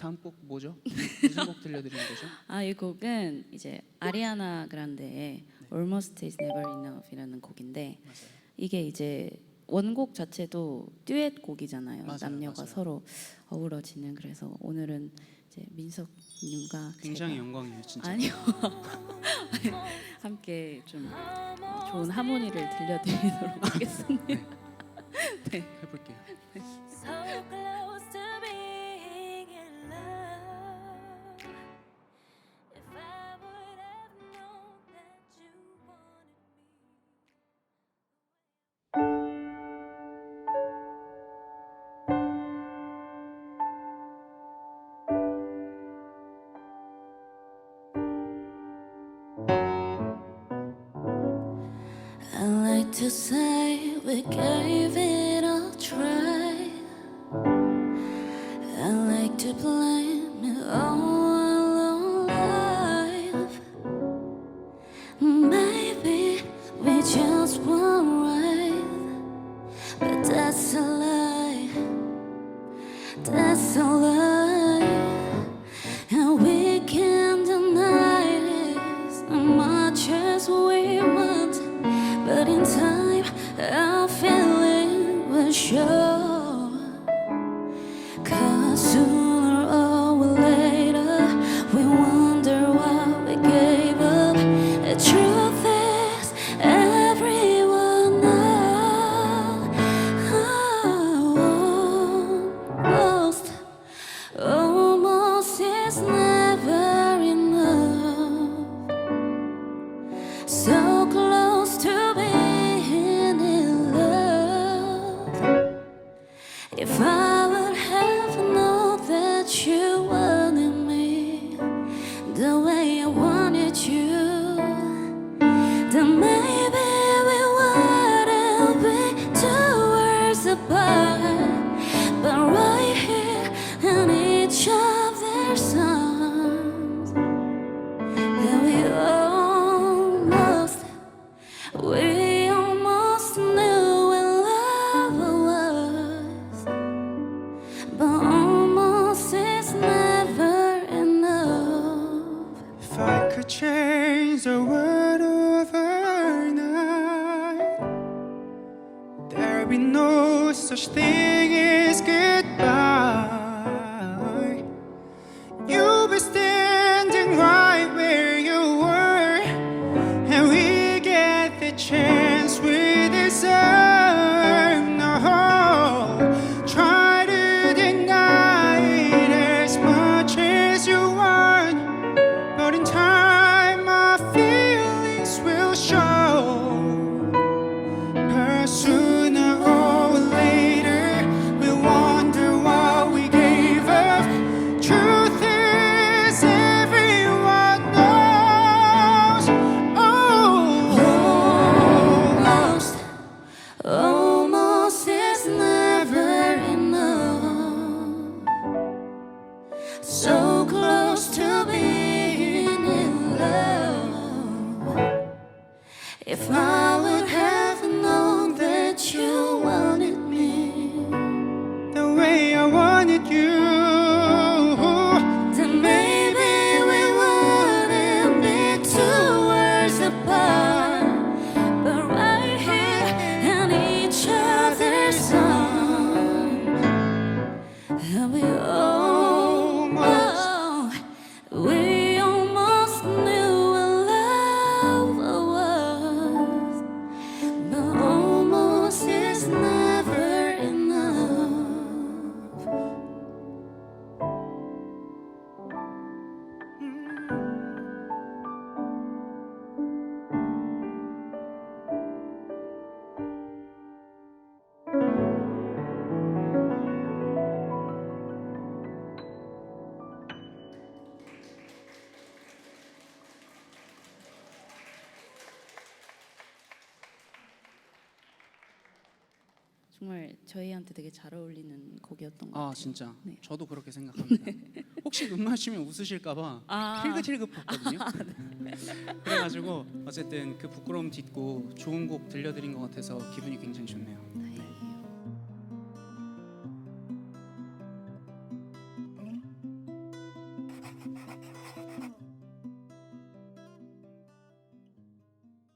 다음 곡 뭐죠? 무슨 곡 들려드리는 거죠? 아, 이 곡은 이제 아리아나 그란데의 Almost Is Never Enough이라는 곡인데 맞아요. 이게 이제 원곡 자체도 듀엣 곡이잖아요. 맞아요, 남녀가 맞아요. 서로 어우러지는 그래서 오늘은 이제 민석님과 굉장히 제가 영광이에요, 진짜. 아니요 함께 좀 좋은 하모니를 들려드리도록 하겠습니다. 해볼게요. To say we gave it a try. I like to blame it all on life. Maybe we just weren't right, but that's a lie. That's a lie, and we can't in time, our feeling will show. Cause sooner or later, we wonder why we gave up. The truth is, everyone knows. Almost, is never I could change the world overnight, there'd be no such thing as goodbye. You'll be standing right where you were, and we get the chance If 정말 저희한테 되게 잘 어울리는 곡이었던 것아 같아요. 진짜 네. 저도 그렇게 생각합니다. 혹시 눈 마주치면 웃으실까봐 아. 힐긋힐긋했거든요. 그래가지고 어쨌든 그 부끄러움 딛고 좋은 곡 들려드린 것 같아서 기분이 굉장히 좋네요. 다행이에요. 아,